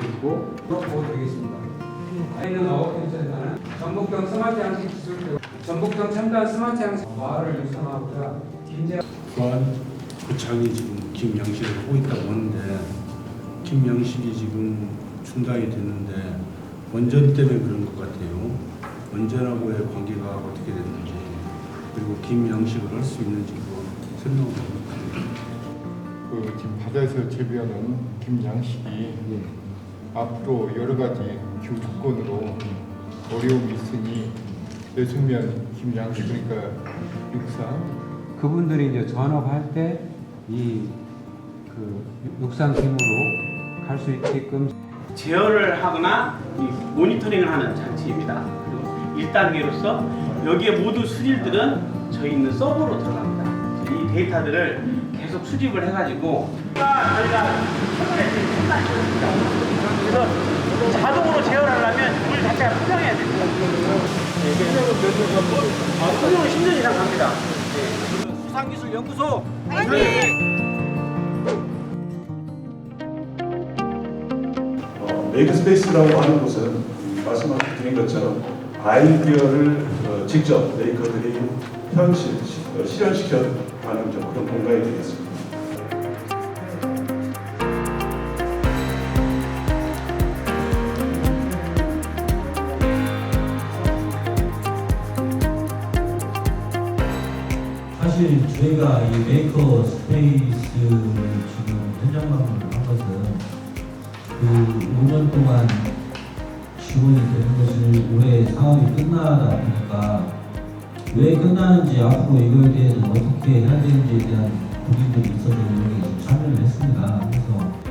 주시고 보여드리겠습니다. 아이는 어업센터는 전북경 스마트 양식 기술교 전북경 첨단 스마트 양식 마을을 육성하고자 김제 부안 구청이 지금 김영식을 하고 있다고 하는데 김영식이 지금 중단이 됐는데 원전 때문에 그런 것 같아요. 원전하고의 관계가 어떻게 됐는지 그리고 김영식을 할 수 있는지 그거 설명을 좀 그 지금 바다에서 재배하는 김양식이 앞으로 여러 가지 기후 조건으로 어려움이 있으니 내수면 김양식 그러니까 육상 그분들이 이제 전업할 때 이 그 육상 팀으로 갈 수 있게끔 제어를 하거나 이 모니터링을 하는 장치입니다. 그리고 1단계로서 여기에 모두 수질들은 저희 있는 서버로 들어갑니다. 이 데이터들을 계속 수집을 해가지고 저희가 그래서 자동으로 제어를 하려면 물 자체가 투명해야 됩니다. 투명은 10년 이상 갑니다. 수상기술연구소 어, 메이크스페이스라고 하는 곳은 말씀드린 것처럼 아이디어를 어, 직접 메이커들이 현실, 실현시켜 가는 좀 그런 공간이 되겠습니다. 사실 저희가 이 메이커 스페이스 지금 현장 방문을 한 것은 그 5년 동안 지원이 되는 것을 올해 사업이 끝나다 보니까 왜 끝나는지 앞으로 이거에 대해서 어떻게 해야 되는지에 대한 고민들이 있어서 여기 참여를 했습니다. 그래서